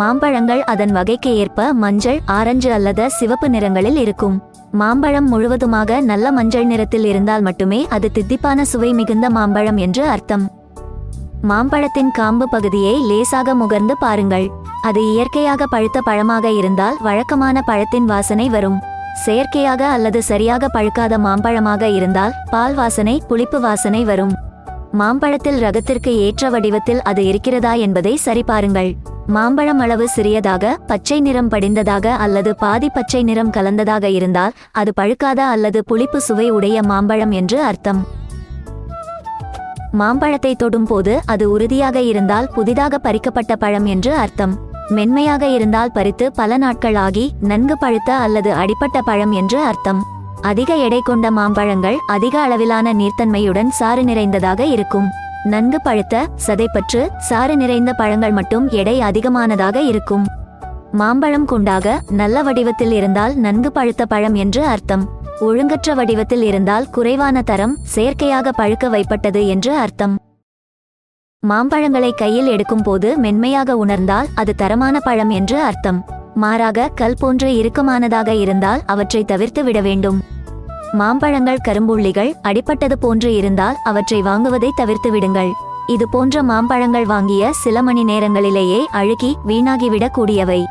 மாம்பழங்கள் அதன் வகைக்கு ஏற்ப மஞ்சள் ஆரஞ்சு அல்லது சிவப்பு நிறங்களில் இருக்கும். மாம்பழம் முழுவதுமாக நல்ல மஞ்சள் நிறத்தில் இருந்தால் மட்டுமே அது தித்திப்பான சுவை மிகுந்த மாம்பழம் என்று அர்த்தம். மாம்பழத்தின் காம்பு பகுதியை லேசாக முகர்ந்து பாருங்கள். அது இயற்கையாக பழுத்த பழமாக இருந்தால் வழக்கமான பழத்தின் வாசனை வரும். செயற்கையாக அல்லது சரியாக பழுக்காத மாம்பழமாக இருந்தால் பால் வாசனை புளிப்பு வாசனை வரும். மாம்பழத்தில் ரகத்திற்கு ஏற்ற வடிவத்தில் அது இருக்கிறதா என்பதை சரிபாருங்கள். மாம்பழம் அளவு சிறியதாக பச்சை நிறம் படிந்ததாக அல்லது பாதி பச்சை நிறம் கலந்ததாக இருந்தால் அது பழுக்காத அல்லது புளிப்பு சுவை உடைய மாம்பழம் என்று அர்த்தம். மாம்பழத்தை தொடும்போது அது உறுதியாக இருந்தால் புதிதாக பறிக்கப்பட்ட பழம் என்று அர்த்தம். மென்மையாக இருந்தால் பறித்து பல நாட்கள் ஆகி நன்கு பழுத்த அல்லது அடிப்பட்ட பழம் என்று அர்த்தம். அதிக எடை கொண்ட மாம்பழங்கள் அதிக அளவிலான நீர்த்தன்மையுடன் சாறு நிறைந்ததாக இருக்கும். நன்கு பழுத்த சதைப்பற்று சாறு நிறைந்த பழங்கள் மட்டும் எடை அதிகமானதாக இருக்கும். மாம்பழம் குண்டாக நல்ல வடிவத்தில் இருந்தால் நன்கு பழுத்த பழம் என்று அர்த்தம். ஒழுங்கற்ற வடிவத்தில் இருந்தால் குறைவான தரம் செயற்கையாக பழுக்க வைப்பட்டது என்று அர்த்தம். மாம்பழங்களை கையில் எடுக்கும்போது மென்மையாக உணர்ந்தால் அது தரமான பழம் என்று அர்த்தம். மாறாக கல் போன்று இறுக்கமானதாக இருந்தால் அவற்றை தவிர்த்து விட வேண்டும். மாம்பழங்கள் கரும்புள்ளிகள் அடிப்பட்டது போன்று இருந்தால் அவற்றை வாங்குவதை தவிர்த்து விடுங்கள். இது போன்ற மாம்பழங்கள் வாங்கிய சில மணி நேரங்களிலேயே அழுகி வீணாகிவிடக் கூடியவை.